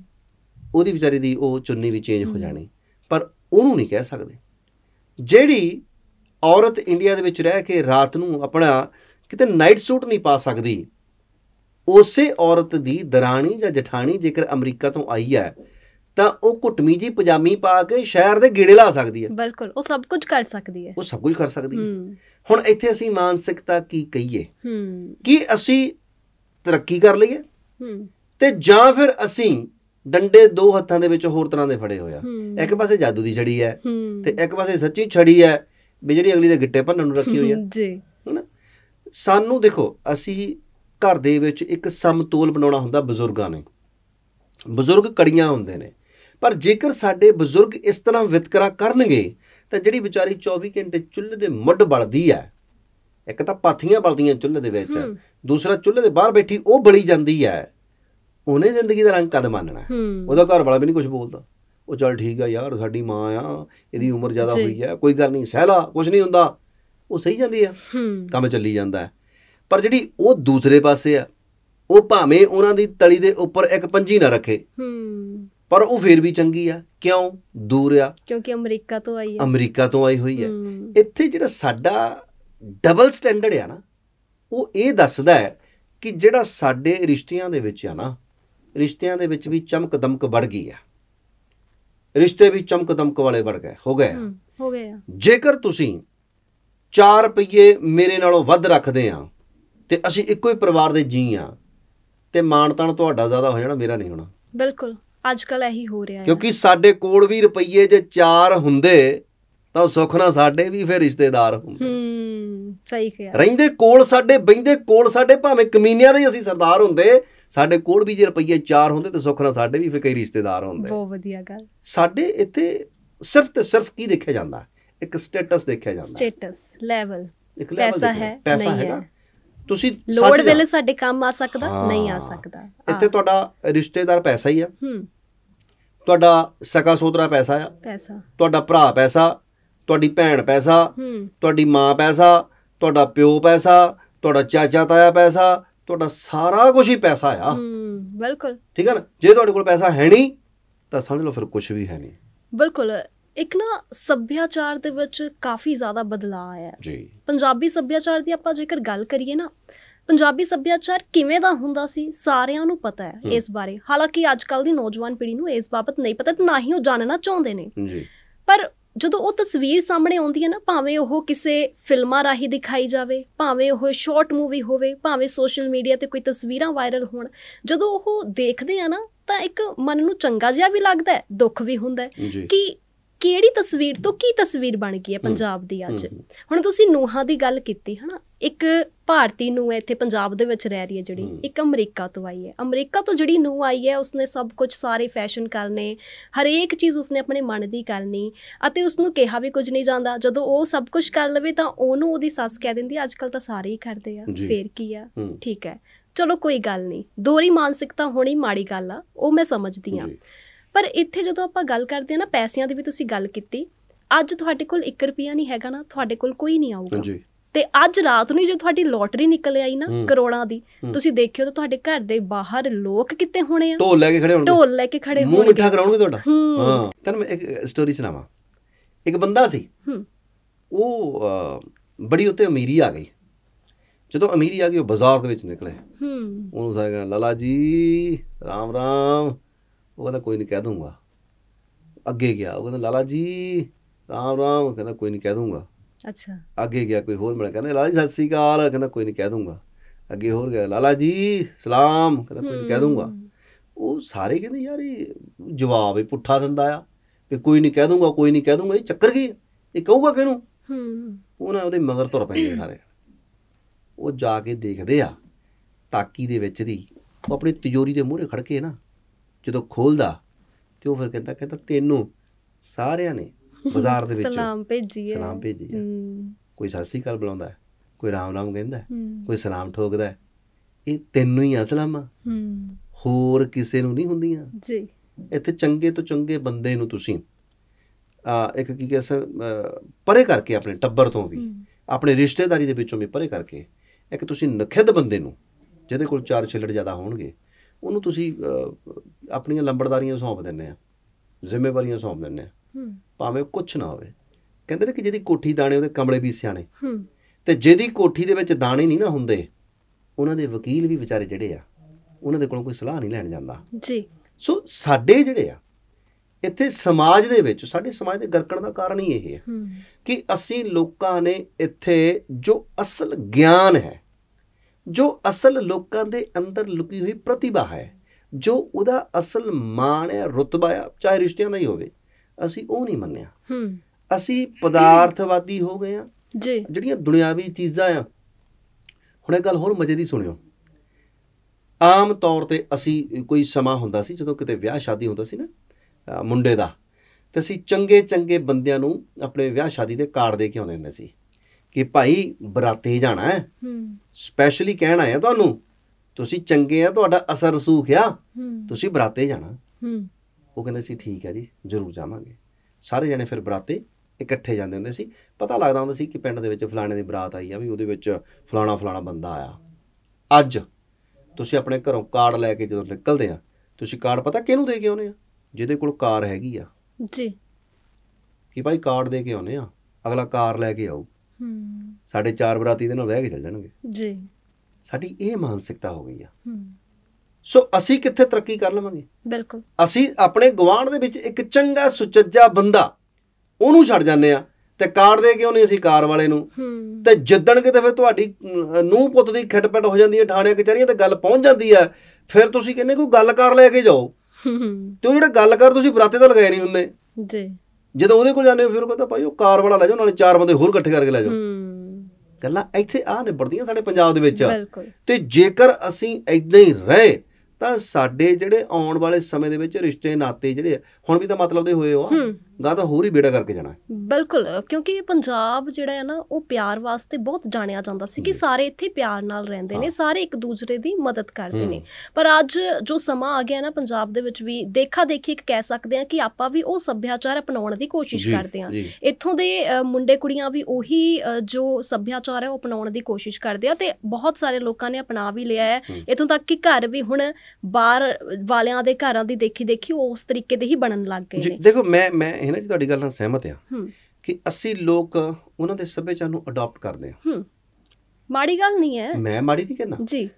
ਉਹਦੀ ਵਿਚਾਰੀ ਦੀ ਉਹ ਚੁੰਨੀ ਵੀ ਚੇਂਜ ਹੋ ਜਾਣੀ। ਪਰ ਉਹਨੂੰ ਨਹੀਂ ਕਹਿ ਸਕਦੇ। ਜਿਹੜੀ ਔਰਤ ਇੰਡੀਆ ਦੇ ਵਿੱਚ ਰਹਿ ਕੇ ਰਾਤ ਨੂੰ ਆਪਣਾ ਕਿਤੇ ਨਾਈਟ ਸੂਟ ਨਹੀਂ ਪਾ ਸਕਦੀ ਉਸੇ ਔਰਤ ਦੀ ਦਰਾਣੀ ਜਾਂ ਜਠਾਣੀ ਜੇਕਰ ਅਮਰੀਕਾ ਤੋਂ ਆਈ ਹੈ ਤਾਂ ਉਹ ਘੁੱਟਮੀ ਜੀ ਪਜਾਮੀ ਪਾ ਕੇ ਸ਼ਹਿਰ ਦੇ ਗੇੜੇ ਲਾ ਸਕਦੀ ਹੈ। ਬਿਲਕੁਲ ਉਹ ਸਭ ਕੁਝ ਕਰ ਸਕਦੀ ਹੈ। ਉਹ ਸਭ ਕੁਝ ਕਰ ਸਕਦੀ ਹੈ। ਹੁਣ ਇੱਥੇ ਅਸੀਂ ਮਾਨਸਿਕਤਾ ਕੀ ਕਹੀਏ? ਹੂੰ। ਕਿ ਅਸੀਂ ਤਰੱਕੀ ਕਰ ਲਈਏ? ਹੂੰ। ਤੇ ਜਾਂ ਫਿਰ ਅਸੀਂ ਡੰਡੇ ਦੋ ਹੱਥਾਂ ਦੇ ਵਿੱਚ ਹੋਰ ਤਰ੍ਹਾਂ ਦੇ ਫੜੇ ਹੋਇਆ। ਇੱਕ ਪਾਸੇ ਜਾਦੂ ਦੀ ਛੜੀ ਹੂੰ ਤੇ ਇੱਕ ਪਾਸੇ ਸੱਚੀ ਛੜੀ ਹੈ ਵੀ ਜਿਹੜੀ ਅਗਲੀ ਦੇ ਗਿੱਟੇ ਭੰਨਣ ਨੂੰ ਰੱਖੀ ਹੋਈ ਹੈ। ਜੀ। ਹੈਨਾ? ਸਾਨੂੰ ਦੇਖੋ ਅਸੀਂ ਘਰ ਦੇ ਵਿੱਚ ਇੱਕ ਸਮਤੋਲ ਬਣਾਉਣਾ ਹੁੰਦਾ ਬਜ਼ੁਰਗਾਂ ਨੇ। ਬਜ਼ੁਰਗ ਕੜੀਆਂ ਹੁੰਦੇ ਨੇ। ਪਰ ਜੇਕਰ ਸਾਡੇ ਬਜ਼ੁਰਗ ਇਸ ਤਰ੍ਹਾਂ ਵਿਤਕਰਾ ਕਰਨਗੇ ਤਾਂ ਜਿਹੜੀ ਵਿਚਾਰੀ 24 ਘੰਟੇ ਚੁੱਲ੍ਹੇ ਦੇ ਮੁੱਢ ਬਲਦੀ ਹੈ ਇੱਕ ਤਾਂ ਪਾਥੀਆਂ ਬਲਦੀਆਂ ਚੁੱਲ੍ਹੇ ਦੇ ਵਿੱਚ। ਦੂਸਰਾ ਚੁੱਲ੍ਹੇ ਦੇ ਬਾਹਰ ਬੈਠੀ ਉਹ ਬਲੀ ਜਾਂਦੀ ਹੈ ਉਹਨੇ ਜ਼ਿੰਦਗੀ ਦਾ ਰੰਗ ਕਦ ਮੰਨਣਾ ਉਹਦਾ ਘਰ ਵਾਲਾ ਵੀ ਨਹੀਂ ਕੁਝ ਬੋਲਦਾ। ਉਹ ਚੱਲ ਠੀਕ ਆ ਯਾਰ ਸਾਡੀ ਮਾਂ ਆ ਇਹਦੀ ਉਮਰ ਜ਼ਿਆਦਾ। ਹੋਈ ਹੈ ਕੋਈ ਗੱਲ ਨਹੀਂ ਸਹਿਲਾ ਕੁਝ ਨਹੀਂ ਹੁੰਦਾ। ਉਹ ਸਹੀ ਜਾਂਦੀ ਆ। ਕੰਮ ਚੱਲੀ ਜਾਂਦਾ ਹੈ। ਪਰ ਜਿਹੜੀ ਉਹ ਦੂਸਰੇ ਪਾਸੇ ਆ ਉਹ ਭਾਵੇਂ ਉਹਨਾਂ ਦੀ ਤਲੀ ਦੇ ਉੱਪਰ ਇੱਕ ਪੰਜੀ ਨਾ ਰੱਖੇ। ਹੂੰ। ਪਰ ਉਹ ਫੇਰ ਵੀ ਚੰਗੀ ਆ। ਕਿਉਂ? ਦੂਰ ਆ। ਕਿਉਂਕਿ ਅਮਰੀਕਾ ਤੋਂ ਆਈ ਹੈ ਅਮਰੀਕਾ ਤੋਂ ਆਈ ਹੋਈ ਹੈ। ਇੱਥੇ ਜਿਹੜਾ ਸਾਡਾ ਡਬਲ ਸਟੈਂਡਰਡ ਆ ਨਾ ਉਹ ਇਹ ਦੱਸਦਾ ਹੈ ਕਿ ਜਿਹੜਾ ਸਾਡੇ ਰਿਸ਼ਤਿਆਂ ਦੇ ਵਿੱਚ ਆ ਨਾ ਰਿਸ਼ਤਿਆਂ ਦੇ ਵਿੱਚ ਵੀ ਚਮਕ ਦਮਕ ਵੜ ਗਈ ਆ। ਰਿਸ਼ਤੇ ਵੀ ਚਮਕ ਦਮਕ ਵਾਲੇ ਵੜ ਗਏ ਹੋ ਗਏ। ਹੂੰ, ਗਿਆ ਜੇਕਰ ਤੁਸੀਂ 4 ਰੁਪਏ ਮੇਰੇ ਨਾਲੋਂ ਵੱਧ ਰੱਖਦੇ ਆ ਤੇ ਅਸੀਂ ਇੱਕੋ ਹੀ ਪਰਿਵਾਰ ਦੇ ਜੀ ਆ ਤੇ ਮਾਣ ਤਾਣ ਤੁਹਾਡਾ ਜ਼ਿਆਦਾ ਹੋ ਜਾਣਾ ਮੇਰਾ ਨਹੀਂ ਹੋਣਾ। ਬਿਲਕੁਲ ਅੱਜ ਕੱਲ ਇਹੀ ਹੋ ਰਿਹਾ ਹੈ। ਕਿਉਂਕਿ ਸਾਡੇ ਕੋਲ ਵੀ ਰੁਪਈਏ ਜੇ 4 ਹੁੰਦੇ ਤਾਂ ਸੁੱਖ ਨਾਲ ਸਾਡੇ ਵੀ ਫਿਰ ਰਿਸ਼ਤੇਦਾਰ ਹੁੰਦੇ। ਹੂੰ ਸਹੀ ਕਿਹਾ। ਰਹਿੰਦੇ ਕੋਲ ਸਾਡੇ ਬੈਂਦੇ ਕੋਲ ਸਾਡੇ ਭਾਵੇਂ ਕਮੀਨਿਆਂ ਦੇ ਹੀ ਅਸੀਂ ਸਰਦਾਰ ਹੁੰਦੇ ਸਾਡੇ ਕੋਲ ਵੀ ਜੇ ਰੁਪਈਏ 4 ਹੁੰਦੇ ਤੇ ਸੁੱਖ ਨਾਲ ਸਾਡੇ ਵੀ ਫਿਰ ਕਈ ਰਿਸ਼ਤੇਦਾਰ ਹੁੰਦੇ। ਬਹੁਤ ਵਧੀਆ ਗੱਲ। ਸਾਡੇ ਇੱਥੇ ਸਿਰਫ ਤੇ ਸਿਰਫ ਕੀ ਦੇਖਿਆ ਜਾਂਦਾ? ਇੱਕ ਸਟੇਟਸ ਦੇਖਿਆ ਜਾਂਦਾ। ਸਟੇਟਸ ਲੈਵਲ ਇੱਕ ਪੈਸਾ। ਹੈ, ਪੈਸਾ ਹੈਗਾ। ਹੈ। ਤੁਸੀਂ ਲੋੜ ਵੇਲੇ ਸਾਡੇ ਕੰਮ ਆ ਸਕਦਾ ਨਹੀਂ ਆ। ਸਕਦਾ। ਇੱਥੇ ਤੁਹਾਡਾ ਰਿਸ਼ਤੇਦਾਰ ਪੈਸਾ ਹੀ ਆ। ਹੂੰ। ਤੁਹਾਡਾ ਸਕਾ ਸੋਦਰਾ ਪੈਸਾ ਆ। ਪੈਸਾ। ਤੁਹਾਡਾ ਭਰਾ ਪੈਸਾ ਤੁਹਾਡੀ ਭੈਣ ਪੈਸਾ ਹੂੰ। ਤੁਹਾਡੀ ਮਾਂ ਪੈਸਾ ਤੁਹਾਡਾ ਪਿਓ ਪੈਸਾ ਤੁਹਾਡਾ ਚਾਚਾ ਤਾਇਆ ਪੈਸਾ ਤੁਹਾਡਾ ਸਾਰਾ ਕੁਝ ਹੀ ਪੈਸਾ ਆ। ਹੂੰ ਬਿਲਕੁਲ। ਠੀਕ ਹੈ ਨਾ? ਜੇ ਤੁਹਾਡੇ ਕੋਲ ਪੈਸਾ ਹੈ ਨਹੀਂ ਤਾਂ ਸਮਝ ਲਓ ਫਿਰ ਕੁਝ ਵੀ ਹੈ ਨਹੀਂ। ਬਿਲਕੁਲ। ਇੱਕ ਨਾ ਸੱਭਿਆਚਾਰ ਦੇ ਵਿੱਚ ਕਾਫੀ ਜ਼ਿਆਦਾ ਬਦਲਾਅ ਆਇਆ ਹੈ। ਜੀ। ਪੰਜਾਬੀ ਸੱਭਿਆਚਾਰ ਦੀ ਆਪਾਂ ਜੇਕਰ ਗੱਲ ਕਰੀਏ ਨਾ ਪੰਜਾਬੀ ਸੱਭਿਆਚਾਰ ਕਿਵੇਂ ਦਾ ਹੁੰਦਾ ਸੀ ਸਾਰਿਆਂ ਨੂੰ ਪਤਾ ਹੈ ਇਸ ਬਾਰੇ। ਹਾਲਾਂਕਿ ਅੱਜ ਕੱਲ ਦੀ ਨੌਜਵਾਨ ਪੀੜ੍ਹੀ ਨੂੰ ਇਸ ਬਾਬਤ ਨਹੀਂ ਪਤਾ ਤੇ ਨਾ ਹੀ ਉਹ ਜਾਣਨਾ ਚਾਹੁੰਦੇ ਨੇ। ਜੀ। ਪਰ ਜਦੋਂ ਉਹ ਤਸਵੀਰ ਸਾਹਮਣੇ ਆਉਂਦੀ ਹੈ ਨਾ ਭਾਵੇਂ ਉਹ ਕਿਸੇ ਫਿਲਮਾਂ ਰਾਹੀਂ ਦਿਖਾਈ ਜਾਵੇ ਭਾਵੇਂ ਉਹ ਸ਼ਾਰਟ ਮੂਵੀ ਹੋਵੇ ਭਾਵੇਂ ਸੋਸ਼ਲ ਮੀਡੀਆ ਤੇ ਕੋਈ ਤਸਵੀਰਾਂ ਵਾਇਰਲ ਹੋਣ ਜਦੋਂ ਉਹ ਦੇਖਦੇ ਆ ਨਾ ਤਾਂ ਇੱਕ ਮਨ ਨੂੰ ਚੰਗਾ ਜਿਹਾ ਵੀ ਲੱਗਦਾ ਹੈ ਦੁੱਖ ਵੀ ਹੁੰਦਾ ਹੈ ਕਿ ਕਿਹੜੀ ਤਸਵੀਰ ਤੋਂ ਕੀ ਤਸਵੀਰ ਬਣ ਗਈ ਹੈ ਪੰਜਾਬ ਦੀ ਅੱਜ? ਹੁਣ ਤੁਸੀਂ ਨੂਹਾਂ ਦੀ ਗੱਲ ਕੀਤੀ ਹਨਾ? ਇੱਕ ਭਾਰਤੀ ਨੂੰ ਇੱਥੇ ਪੰਜਾਬ ਦੇ ਵਿੱਚ ਰਹਿ ਰਹੀ ਹੈ ਜਿਹੜੀ ਇੱਕ ਅਮਰੀਕਾ ਤੋਂ ਆਈ ਹੈ। ਅਮਰੀਕਾ ਤੋਂ ਜਿਹੜੀ ਨੂੰ ਆਈ ਹੈ ਉਸਨੇ ਸਭ ਕੁਝ ਸਾਰੇ ਫੈਸ਼ਨ ਕਰਨੇ ਹਰੇਕ ਚੀਜ਼ ਉਸਨੇ ਆਪਣੇ ਮਨ ਦੀ ਕਰਨੀ ਅਤੇ ਉਸਨੂੰ ਕਿਹਾ ਵੀ ਕੁਝ ਨਹੀਂ ਜਾਂਦਾ। ਜਦੋਂ ਉਹ ਸਭ ਕੁਝ ਕਰ ਲਵੇ ਤਾਂ ਉਹਨੂੰ ਉਹਦੀ ਸੱਸ ਕਹਿ ਦਿੰਦੀ ਅੱਜ ਕੱਲ ਤਾਂ ਸਾਰੇ ਹੀ ਕਰਦੇ ਆ। ਫੇਰ ਕੀ ਆ? ਹੂੰ। ਠੀਕ ਹੈ। ਚਲੋ ਕੋਈ ਗੱਲ ਨਹੀਂ। ਦੋਹਰੀ ਮਾਨਸਿਕਤਾ ਹੋਣੀ ਮਾੜੀ ਗੱਲ ਆ ਉਹ ਮੈਂ ਸਮਝਦੀ ਆ। ਪਰ ਇੱਥੇ ਜਦੋਂ ਆਪਾਂ ਗੱਲ ਕਰਦੇ ਆ ਨਾ ਪੈਸਿਆਂ ਦੀ ਵੀ ਤੁਸੀਂ ਗੱਲ ਕੀਤੀ ਅੱਜ ਤੁਹਾਡੇ ਕੋਲ 1 ਰੁਪਿਆ ਨਹੀਂ ਹੈਗਾ ਨਾ ਤੁਹਾਡੇ ਕੋਲ ਕੋਈ ਨਹੀਂ ਆਊਗਾ। ਜੀ। ਤੇ ਅੱਜ ਰਾਤ ਨੂੰ ਜੇ ਤੁਹਾਡੀ ਲੋਟਰੀ ਨਿਕਲ ਆਈ ਨਾ। ਕਰੋੜਾਂ ਦੀ। ਤੁਸੀਂ ਦੇਖਿਓ ਤਾਂ ਤੁਹਾਡੇ ਘਰ ਦੇ ਬਾਹਰ ਲੋਕ ਕਿੱਤੇ ਹੋਣੇ ਆ? ਢੋਲ ਲੈ ਕੇ ਖੜੇ ਹੋਣਗੇ। ਢੋਲ ਲੈ ਕੇ ਖੜੇ ਮੂੰਹ ਹੋਣਗੇ। ਮਿੱਠਾ ਕਰਾਉਣਗੇ ਤੁਹਾਡਾ? ਹੂੰ। ਮੈਂ ਇੱਕ ਸਟੋਰੀ ਸੁਣਾਵਾਂ। ਇੱਕ ਬੰਦਾ ਸੀ। ਹੂੰ। ਉਹ ਬੜੀ ਉੱਤੇ ਅਮੀਰੀ ਆ ਗਈ। ਜਦੋਂ ਅਮੀਰੀ ਆ ਗਈ ਉਹ ਬਾਜ਼ਾਰ ਦੇ ਵਿੱਚ ਨਿਕਲੇ। ਹੂੰ। ਉਹਨੂੰ ਸਾਰੇ ਕਹਿੰਦੇ ਲਾਲਾ ਜੀ ਰਾਮ ਰਾਮ। ਉਹ ਕਹਿੰਦਾ ਕੋਈ ਨਹੀਂ ਕਹਿ ਦੂੰਗਾ ਅੱਗੇ ਗਿਆ ਉਹ ਕਹਿੰਦਾ ਲਾਲਾ ਜੀ ਰਾਮ ਰਾਮ। ਕਹਿੰਦਾ ਕੋਈ ਨਹੀਂ ਕਹਿ ਦੂੰਗਾ ਅੱਛਾ। ਅੱਗੇ ਗਿਆ ਕੋਈ ਹੋਰ ਮਿਲਿਆ ਕਹਿੰਦਾ ਲਾਲਾ ਜੀ ਸਤਿ ਸ੍ਰੀ ਅਕਾਲ। ਕਹਿੰਦਾ ਕੋਈ ਨਹੀਂ ਕਹਿ ਦੂੰਗਾ ਅੱਗੇ ਹੋਰ ਗਿਆ ਲਾਲਾ ਜੀ ਸਲਾਮ। ਕਹਿੰਦਾ ਕੋਈ ਨਹੀਂ ਕਹਿ ਦੂੰਗਾ ਉਹ ਸਾਰੇ ਕਹਿੰਦੇ ਯਾਰ ਇਹ ਜਵਾਬ ਹੀ ਪੁੱਠਾ ਦਿੰਦਾ ਆ। ਵੀ ਕੋਈ ਨਹੀਂ ਕਹਿ ਦੂੰਗਾ ਕੋਈ ਨਹੀਂ ਕਹਿ ਦੂੰਗਾ ਇਹ ਚੱਕਰ ਕੀ? ਇਹ ਕਹੂਗਾ ਕਿਹਨੂੰ? ਹੂੰ। ਉਹ ਨਾ ਉਹਦੇ ਮਗਰ ਤੁਰ ਪੈਂਦੇ ਸਾਰੇ। ਉਹ ਜਾ ਕੇ ਦੇਖਦੇ ਆ ਤਾਕੀ ਦੇ ਵਿੱਚ ਦੀ ਉਹ ਆਪਣੀ ਤਿਜੋਰੀ ਦੇ ਮੂਹਰੇ ਖੜ ਕੇ ਨਾ ਜਦੋਂ ਖੋਲਦਾ ਤੇ ਉਹ ਫਿਰ ਕਹਿੰਦਾ ਕਹਿੰਦਾ ਤੈਨੂੰ ਸਾਰਿਆਂ ਨੇ ਬਾਜ਼ਾਰ ਦੇ ਵਿੱਚ ਸਲਾਮ ਭੇਜੀਏ ਸਲਾਮ ਭੇਜੀ। ਹੂੰ। ਕੋਈ ਸਤਿ ਸ੍ਰੀ ਅਕਾਲ ਬੁਲਾਉਂਦਾ ਹੈ, ਕੋਈ ਰਾਮ ਰਾਮ ਕਹਿੰਦਾ ਹੈ, ਹੂੰ। ਕੋਈ ਸਲਾਮ ਠੋਕਦਾ ਹੈ। ਇਹ ਤੈਨੂੰ ਹੀ ਆ ਸਲਾਮਾਂ। ਹੂੰ। ਹੋਰ ਕਿਸੇ ਨੂੰ ਨਹੀਂ ਹੁੰਦੀਆਂ। ਜੀ। ਇੱਥੇ ਚੰਗੇ ਤੋਂ ਚੰਗੇ ਬੰਦੇ ਨੂੰ ਤੁਸੀਂ ਆ ਇੱਕ ਕੀ ਕਹਿ ਸਕ ਅਹ, ਪਰੇ ਕਰਕੇ ਆਪਣੇ ਟੱਬਰ ਤੋਂ ਵੀ ਹੂੰ। ਆਪਣੇ ਰਿਸ਼ਤੇਦਾਰੀ ਦੇ ਵਿੱਚੋਂ ਵੀ ਪਰੇ ਕਰਕੇ ਇੱਕ ਤੁਸੀਂ ਨਖਿੱਧ ਬੰਦੇ ਨੂੰ ਜਿਹਦੇ ਕੋਲ ਚਾਰ ਛਿੱਲੜ ਜ਼ਿਆਦਾ ਹੋਣਗੇ ਉਹਨੂੰ ਤੁਸੀਂ ਆਪਣੀਆਂ ਲੰਬੜਦਾਰੀਆਂ ਸੌਂਪ ਦਿੰਦੇ ਆ। ਜ਼ਿੰਮੇਵਾਰੀਆਂ ਸੌਂਪ ਦਿੰਦੇ ਆ। ਹੂੰ। ਭਾਵੇਂ ਕੁਝ ਨਾ ਹੋਵੇ। ਕਹਿੰਦੇ ਨੇ ਕਿ ਜਿਹਦੀ ਕੋਠੀ ਦਾਣੇ ਉਹਦੇ ਕਮਲੇ ਵੀ ਸਿਆਣੇ। ਤੇ ਜਿਹਦੀ ਕੋਠੀ ਦੇ ਵਿੱਚ ਦਾਣੇ ਨਹੀਂ ਨਾ ਹੁੰਦੇ ਉਹਨਾਂ ਦੇ ਵਕੀਲ ਵੀ ਵਿਚਾਰੇ ਜਿਹੜੇ ਆ ਉਹਨਾਂ ਦੇ ਕੋਲੋਂ ਕੋਈ ਸਲਾਹ ਨਹੀਂ ਲੈਣ ਜਾਂਦਾ। ਜੀ। ਸੋ ਸਾਡੇ ਜਿਹੜੇ ਆ ਇੱਥੇ ਸਮਾਜ ਦੇ ਵਿੱਚ ਸਾਡੇ ਸਮਾਜ ਦੇ ਗਰਕਣ ਦਾ ਕਾਰਨ ਹੀ ਇਹ ਹੂੰ। ਕਿ ਅਸੀਂ ਲੋਕਾਂ ਨੇ ਇੱਥੇ ਜੋ ਅਸਲ ਗਿਆਨ ਹੈ ਜੋ ਅਸਲ ਲੋਕਾਂ ਦੇ ਅੰਦਰ ਲੁਕੀ ਹੋਈ ਪ੍ਰਤਿਭਾ ਹੈ ਜੋ ਉਹਦਾ ਅਸਲ ਮਾਣ ਹੈ ਰੁਤਬਾ ਹੈ ਚਾਹੇ ਰਿਸ਼ਤਿਆਂ ਦਾ ਹੀ ਹੋਵੇ ਅਸੀਂ ਉਹ ਨਹੀਂ ਮੰਨਿਆ। ਹੂੰ। ਅਸੀਂ ਪਦਾਰਥਵਾਦੀ ਹੋ ਗਏ ਆ ਜੀ। ਜਿਹੜੀਆਂ ਦੁਨਿਆਵੀ ਚੀਜ਼ਾਂ ਆ ਹੁਣ ਇਹ ਗੱਲ ਹੋਰ ਮਜ਼ੇ ਦੀ ਸੁਣਿਓ। ਆਮ ਤੌਰ ਤੇ ਅਸੀਂ ਕੋਈ ਸਮਾਂ ਹੁੰਦਾ ਸੀ ਜਦੋਂ ਕਿਤੇ ਵਿਆਹ ਸ਼ਾਦੀ ਹੁੰਦਾ ਸੀ ਨਾ ਮੁੰਡੇ ਦਾ ਤੇ ਅਸੀਂ ਚੰਗੇ ਚੰਗੇ ਬੰਦਿਆਂ ਨੂੰ ਆਪਣੇ ਵਿਆਹ ਸ਼ਾਦੀ ਦੇ ਕਾਰਡ ਦੇ ਕੇ ਆਉਂਦੇ ਹੁੰਦੇ ਸੀ। ਕਿ ਭਾਈ ਬਰਾਤੇ ਜਾਣਾ ਹੈ। ਹੂੰ। ਸਪੈਸ਼ਲੀ ਕਹਿਣ ਆ ਤੁਹਾਨੂੰ ਤੁਸੀਂ ਚੰਗੇ ਆ ਤੁਹਾਡਾ ਅਸਰ ਰਸੂਖ ਆ ਹੂੰ। ਤੁਸੀਂ ਬਰਾਤੇ ਜਾਣਾ। ਹੂੰ। ਉਹ ਕਹਿੰਦੇ ਸੀ ਠੀਕ ਹੈ ਜੀ ਜ਼ਰੂਰ ਜਾਵਾਂਗੇ। ਸਾਰੇ ਜਣੇ ਫਿਰ ਬਰਾਤੇ ਇਕੱਠੇ ਜਾਂਦੇ ਹੁੰਦੇ ਸੀ। ਪਤਾ ਲੱਗਦਾ ਹੁੰਦਾ ਸੀ ਕਿ ਪਿੰਡ ਦੇ ਵਿੱਚ ਫਲਾਣੇ ਦੀ ਬਰਾਤ ਆਈ ਆ ਵੀ ਉਹਦੇ ਵਿੱਚ ਫਲਾਣਾ ਫਲਾਣਾ ਬੰਦਾ ਆਇਆ। ਅੱਜ ਤੁਸੀਂ ਆਪਣੇ ਘਰੋਂ ਕਾਰਡ ਲੈ ਕੇ ਜਦੋਂ ਨਿਕਲਦੇ ਆ ਤੁਸੀਂ ਕਾਰਡ ਪਤਾ ਕਿਹਨੂੰ ਦੇ ਕੇ ਆਉਨੇ ਆ? ਜਿਹਦੇ ਕੋਲ ਕਾਰ ਹੈਗੀ ਆ। ਜੀ। ਕਿ ਭਾਈ ਕਾਰਡ ਦੇ ਕੇ ਆਉਨੇ ਆ ਅਗਲਾ ਕਾਰ ਲੈ ਕੇ ਆਊ। ਹੂੰ। ਸਾਡੇ ਚਾਰ ਬਰਾਤੀ ਦੇ ਨਾਲ ਬਹਿ ਕੇ ਚੱਲ ਜਾਣਗੇ। ਜੀ। ਸਾਡੀ ਇਹ ਮਾਨਸਿਕਤਾ ਹੋ ਗਈ ਆ। ਹੂੰ। ਸੋ ਅਸੀਂ ਕਿੱਥੇ ਤਰੱਕੀ ਕਰ ਲਵਾਂਗੇ? ਬਿਲਕੁਲ। ਅਸੀਂ ਆਪਣੇ ਗਵਾਂਢ ਦੇ ਵਿੱਚ ਇੱਕ ਚੰਗਾ ਸੁਚੱਜਾ ਬੰਦਾ ਉਹਨੂੰ ਛੱਡ ਜਾਂਦੇ ਆ। ਤੇ ਕਾਰਡ ਦੇ ਕੇ ਉਹਨੇ ਅਸੀਂ ਕਾਰ ਵਾਲੇ ਨੂੰ। ਹੂੰ। ਤੇ ਜਿੱਦਣ ਕਿਤੇ ਫਿਰ ਤੁਹਾਡੀ ਨੂੰ ਪੁੱਤ ਦੀ ਖਿੱਟਪਿੱਟ ਹੋ ਜਾਂਦੀ ਹੈ ਥਾਣੇ ਕਚਹਿਰੀਆਂ ਤੇ ਗੱਲ ਪਹੁੰਚ ਜਾਂਦੀ ਹੈ ਫਿਰ ਤੁਸੀਂ ਕਹਿੰਦੇ ਕੋਈ ਗੱਲ ਕਰ ਲੈ ਕੇ ਜਾਓ। ਹੂੰ। ਤੇ ਉਹ ਜਿਹੜਾ ਗੱਲ ਕਰ ਤੁਸੀਂ ਬਰਾਤੇ ਤੋਂ ਲਗਾਏ ਨਹੀਂ ਹੁੰਦੇ। ਜੀ। ਜਦੋਂ ਉਹਦੇ ਕੋਲ ਜਾਂਦੇ ਹੋ ਫਿਰ ਉਹ ਕਹਿੰਦਾ ਭਾਈ ਉਹ ਕਾਰ ਵਾਲਾ ਲੈ ਜਾਓ ਨਾਲੇ ਚਾਰ ਬੰਦੇ ਹੋਰ ਇਕੱਠੇ ਕਰਕੇ ਲੈ ਜਾਓ। ਗੱਲਾਂ ਇੱਥੇ ਆ ਨਿਬੜਦੀਆਂ ਸਾਡੇ ਪੰਜਾਬ ਦੇ ਵਿੱਚ। ਤੇ ਜੇਕਰ ਅਸੀਂ ਇਦਾਂ ਹੀ ਰਹੇ ਤਾਂ ਸਾਡੇ ਜਿਹੜੇ ਆਉਣ ਵਾਲੇ ਸਮੇਂ ਦੇ ਵਿੱਚ ਰਿਸ਼ਤੇ ਨਾਤੇ ਜਿਹੜੇ ਆ, ਹੁਣ ਵੀ ਤਾਂ ਮਤਲਬ ਦੇ ਹੋਏ ਹੋ ਗਾਂ ਤਾਂ ਹੋਰ ਹੀ ਬੇੜਾ ਕਰਕੇ ਜਾਣਾ। ਬਿਲਕੁਲ ਕਿਉਂਕਿ ਪੰਜਾਬ ਜਿਹੜਾ ਹੈ ਨਾ ਉਹ ਪਿਆਰ ਵਾਸਤੇ ਬਹੁਤ ਜਾਣਿਆ ਜਾਂਦਾ ਸੀ ਕਿ ਸਾਰੇ ਇੱਥੇ ਪਿਆਰ ਨਾਲ ਰਹਿੰਦੇ ਨੇ ਸਾਰੇ ਇੱਕ ਦੂਸਰੇ ਦੀ ਮਦਦ ਕਰਦੇ ਨੇ। ਪਰ ਅੱਜ ਜੋ ਸਮਾਂ ਆ ਗਿਆ ਨਾ ਪੰਜਾਬ ਦੇ ਵਿੱਚ ਵੀ ਦੇਖਾ ਦੇਖੀ ਇੱਕ ਕਹਿ ਸਕਦੇ ਆ ਕਿ ਆਪਾਂ ਵੀ ਉਹ ਸੱਭਿਆਚਾਰ ਅਪਣਾਉਣ ਦੀ ਕੋਸ਼ਿਸ਼ ਕਰਦੇ ਆ। ਇੱਥੋਂ ਦੇ ਮੁੰਡੇ ਕੁੜੀਆਂ ਵੀ ਉਹੀ ਜੋ ਸੱਭਿਆਚਾਰ ਹੈ ਉਹ ਅਪਣਾਉਣ ਦੀ ਕੋਸ਼ਿਸ਼ ਕਰਦੇ ਆ ਤੇ ਬਹੁਤ ਸਾਰੇ ਲੋਕਾਂ ਨੇ ਅਪਣਾ ਵੀ ਲਿਆ ਹੈ। ਇੱਥੋਂ ਤੱਕ ਕਿ ਘਰ ਵੀ ਹੁਣ ਬਾਹਰ ਵਾਲਿਆਂ ਦੇ ਘਰਾਂ ਦੀ ਦੇਖੀ ਦੇਖੀ ਉਸ ਤਰੀਕੇ ਦੇ ਹੀ ਬਣਨ ਲੱਗ ਗਏ ਨੇ। ਦੇਖੋ ਮੈਂ ਮੈਂ ਇਹਨਾਂ ਜੀ ਤੁਹਾਡੀ ਗੱਲ ਨਾਲ ਸਹਿਮਤ ਆ ਕਿ ਅਸੀਂ ਲੋਕ ਉਹਨਾਂ ਦੇ ਸੱਭਿਆਚਾਰ ਨੂੰ ਅਡਾਪਟ ਕਰਦੇ ਆ ਹੂੰ। ਮਾੜੀ ਗੱਲ ਨਹੀਂ ਹੈ। ਮੈਂ ਮਾੜੀ ਨਹੀਂ ਕਹਿੰਦਾ। ਜੀ।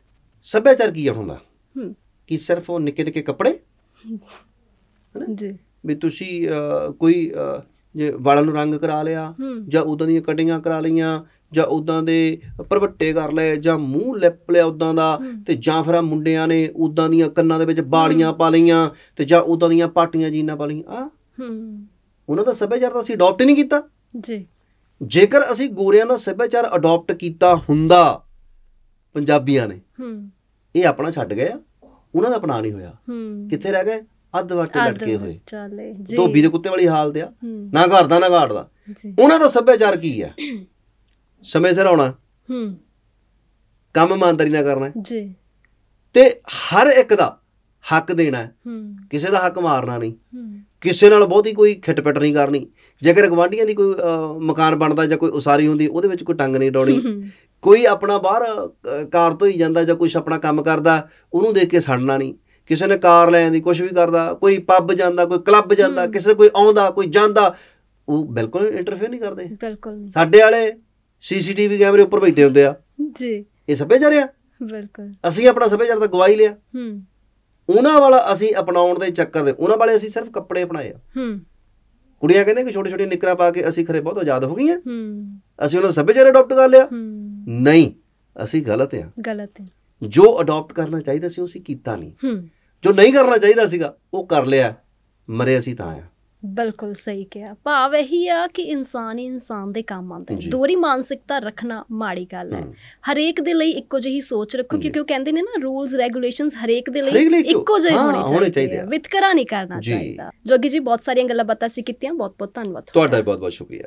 ਸੱਭਿਆਚਾਰ ਕੀ ਹੁੰਦਾ ਹੂੰ। ਕਿ ਸਿਰਫ ਉਹ ਨਿੱਕੇ ਨਿੱਕੇ ਕੱਪੜੇ? ਜੀ। ਵੀ ਤੁਸੀਂ ਕੋਈ ਜੇ ਵਾਲਾਂ ਨੂੰ ਰੰਗ ਕਰਾ ਲਿਆ ਜਾਂ ਉਦਾਂ ਦੀਆਂ ਕਟਿੰਗਾਂ ਕਰਾ ਲਈਆਂ ਜਾਂ ਉਦਾਂ ਦੇ ਪਰਵੱਟੇ ਕਰ ਲਏ ਜਾਂ ਮੂੰਹ ਲਿਪ ਲਿਆ ਉਦਾਂ ਦਾ। ਤੇ ਜਾਂ ਫਿਰ ਆਹ ਮੁੰਡਿਆਂ ਨੇ ਉਦਾਂ ਦੀਆਂ ਕੰਨਾਂ ਦੇ ਵਿੱਚ ਬਾਲੀਆਂ ਪਾ ਲਈਆਂ ਤੇ ਜਾਂ ਉਦਾਂ ਦੀਆਂ ਪਾਟੀਆਂ ਜੀਨਾਂ ਪਾ ਲਈਆਂ ਆ ਹੂੰ। ਉਹਨਾਂ ਦਾ ਸੱਭਿਆਚਾਰ ਤਾਂ ਅਸੀਂ ਅਡਾਪਟ ਨਹੀਂ ਕੀਤਾ। ਜੀ। ਜੇਕਰ ਅਸੀਂ ਗੋਰਿਆਂ ਦਾ ਸੱਭਿਆਚਾਰ ਅਡਾਪਟ ਕੀਤਾ ਹੁੰਦਾ ਪੰਜਾਬੀਆਂ ਨੇ ਹੂੰ। ਇਹ ਆਪਣਾ ਛੱਡ ਗਏ ਆ। ਉਹਨਾਂ ਦਾ ਅਪਣਾ ਨਹੀਂ ਹੋਇਆ। ਹੂੰ। ਕਿੱਥੇ ਰਹਿ ਗਏ? ਅੱਧ ਵਾਟੇ ਲਟਕੇ ਹੋਏ। ਚੱਲੇ ਜੀ। ਧੋਬੀ ਦੇ ਕੁੱਤੇ ਵਾਲੀ ਹਾਲਤ ਆ। ਨਾ ਘਰ ਦਾ ਨਾ ਘਾਟ ਦਾ। ਉਹਨਾਂ ਦਾ ਸੱਭਿਆਚਾਰ ਕੀ ਆ? ਸਮੇਂ ਸਿਰ ਆਉਣਾ। ਹੂੰ। ਕੰਮ ਇਮਾਨਦਾਰੀ ਨਾਲ ਕਰਨਾ ਜੀ। ਤੇ ਹਰ ਇੱਕ ਦਾ ਹੱਕ ਦੇਣਾ ਹੈ। ਕਿਸੇ ਦਾ ਹੱਕ ਮਾਰਨਾ ਨਹੀਂ। ਹੂੰ। ਕਿਸੇ ਨਾਲ ਬਹੁਤੀ ਕੋਈ ਖਿੱਟਪਿੱਟ ਨਹੀਂ ਕਰਨੀ। ਜੇਕਰ ਗਵਾਂਢੀਆਂ ਦੀ ਕੋਈ ਮਕਾਨ ਬਣਦਾ ਜਾਂ ਕੋਈ ਉਸਾਰੀ ਹੁੰਦੀ ਉਹਦੇ ਵਿੱਚ ਕੋਈ ਟੰਗ ਨਹੀਂ ਡਾਉਣੀ। ਕੋਈ ਆਪਣਾ ਬਾਹਰ ਕਾਰ ਤੋਂ ਹੀ ਜਾਂਦਾ ਜਾਂ ਕੁਝ ਆਪਣਾ ਕੰਮ ਕਰਦਾ ਉਹਨੂੰ ਦੇਖ ਕੇ ਸੜਨਾ ਨਹੀਂ। ਕਿਸੇ ਨੇ ਕਾਰ ਲੈਣ ਦੀ ਕੁਝ ਵੀ ਕਰਦਾ ਕੋਈ ਪੱਬ ਜਾਂਦਾ ਕੋਈ ਕਲੱਬ ਜਾਂਦਾ ਕਿਸੇ ਕੋਈ ਆਉਂਦਾ ਕੋਈ ਜਾਂਦਾ ਉਹ ਬਿਲਕੁਲ ਇੰਟਰਫੇਅਰ ਨਹੀਂ ਕਰਦੇ। ਬਿਲਕੁਲ ਨਹੀਂ। ਸਾਡੇ ਵਾਲੇ ਸੀਸੀਟੀਵੀ ਕੈਮਰੇ ਉੱਪਰ ਬੈਠੇ ਹੁੰਦੇ ਆ। ਜੀ। ਇਹ ਸੱਭਿਆਚਾਰ ਆ? ਬਿਲਕੁਲ। ਅਸੀਂ ਆਪਣਾ ਸੱਭਿਆਚਾਰ ਤਾਂ ਗਵਾਈ ਲਿਆ। ਹੂੰ। ਉਹਨਾਂ ਵਾਲਾ ਅਸੀਂ ਅਪਣਾਉਣ ਦੇ ਚੱਕਰ ਦੇ ਉਹਨਾਂ ਵਾਲੇ ਅਸੀਂ ਸਿਰਫ ਕੱਪੜੇ ਅਪਣਾਏ ਆ। ਹੂੰ। ਕੁੜੀਆਂ ਕਹਿੰਦੇ ਕਿ ਛੋਟੇ ਛੋਟੇ ਨਿਕਰਾਂ ਪਾ ਕੇ ਅਸੀਂ ਖਰੇ ਬਹੁਤ ਆਜ਼ਾਦ ਹੋ ਗਈਆਂ। ਹੂੰ। ਅਸੀਂ ਉਹਨਾਂ ਦਾ ਸੱਭਿਆਚਾਰ ਅਡਾਪਟ ਕਰ ਲਿਆ। ਹੂੰ। ਨਹੀਂ ਅਸੀਂ ਗਲਤ ਆ। ਗਲਤ ਜੋ ਅਡਾਪਟ ਕਰਨਾ ਚਾਹੀਦਾ ਸੀ ਉਹ ਅਸੀਂ ਕੀਤਾ ਨਹੀਂ। ਹੂੰ। ਜੋ ਨਹੀਂ ਕਰਨਾ ਚਾਹੀਦਾ ਸੀਗਾ ਉਹ ਕਰ ਲਿਆ। ਮਰੇ ਅਸੀਂ ਤਾਂ ਆ। ਬਿਲਕੁਲ ਸਹੀ ਕਿਹਾ ਭਾਵ ਇਹੀ ਆ ਕਿ ਇਨਸਾਨ ਹੀ ਇਨਸਾਨ ਦੇ ਕੰਮ ਆਉਂਦਾ ਹੈ ਜੀ। ਦੋਹਰੀ ਮਾਨਸਿਕਤਾ ਰੱਖਣਾ ਮਾੜੀ ਗੱਲ ਹੈ। ਹਰੇਕ ਦੇ ਲਈ ਇੱਕੋ ਜਿਹੀ ਸੋਚ ਰੱਖੋ। ਕਿਉਂਕਿ ਉਹ ਕਹਿੰਦੇ ਨੇ ਨਾ ਰੂਲਸ ਰੈਗੂਲੇਸ਼ਨਸ ਹਰੇਕ ਦੇ ਲਈ ਇੱਕੋ- ਜਿਹੇ ਹੋਣੇ ਚਾਹੀਦੇ ਆ। ਵਿਤਕਰਾ ਨਹੀਂ ਕਰਨਾ। ਚਾਹੀਦਾ ਜੋਗੀ ਜੀ ਬਹੁਤ ਸਾਰੀਆਂ ਗੱਲਾਂ ਬਾਤਾਂ ਅਸੀਂ ਕੀਤੀਆਂ ਬਹੁਤ ਬਹੁਤ ਧੰਨਵਾਦ ਤੁਹਾਡਾ ਬਹੁਤ ਬਹੁਤ ਸ਼ੁਕਰੀਆ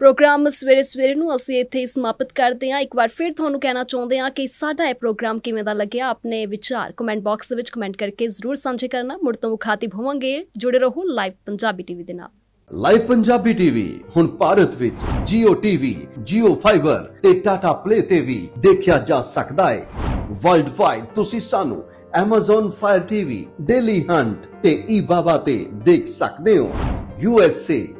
ਪ੍ਰੋਗਰਾਮ ਸਵੇਰੇ ਸਵੇਰੇ ਨੂੰ ਅਸੀਂ ਇੱਥੇ ਹੀ ਸਮਾਪਤ ਕਰਦੇ ਹਾਂ। ਇੱਕ ਵਾਰ ਫਿਰ ਤੁਹਾਨੂੰ ਕਹਿਣਾ ਚਾਹੁੰਦੇ ਹਾਂ ਕਿ ਸਾਡਾ ਇਹ ਪ੍ਰੋਗਰਾਮ ਕਿਵੇਂ ਦਾ ਲੱਗਿਆ? ਆਪਣੇ ਵਿਚਾਰ ਕਮੈਂਟ ਬਾਕਸ ਦੇ ਵਿੱਚ ਕਮੈਂਟ ਕਰਕੇ ਜ਼ਰੂਰ ਸਾਂਝੇ ਕਰਨਾ। ਮੁੜ ਤੋਂ ਮੁਖਾਤਿਬ ਹੋਵਾਂਗੇ। ਜੁੜੇ ਰਹੋ ਲਾਈਵ ਪੰਜਾਬੀ ਟੀਵੀ ਦੇ ਨਾਲ। ਲਾਈਵ ਪੰਜਾਬੀ ਟੀਵੀ ਹੁਣ ਭਾਰਤ ਵਿੱਚ Jio TV, Jio Fiber ਤੇ Tata Play ਤੇ ਵੀ ਦੇਖਿਆ ਜਾ ਸਕਦਾ ਹੈ। ਵਰਲਡ ਵਾਈਡ ਤੁਸੀਂ ਸਾਨੂੰ Amazon Fire TV, Daily Hunt ਤੇ eBaba ਤੇ ਦੇਖ ਸਕਦੇ ਹੋ। USA,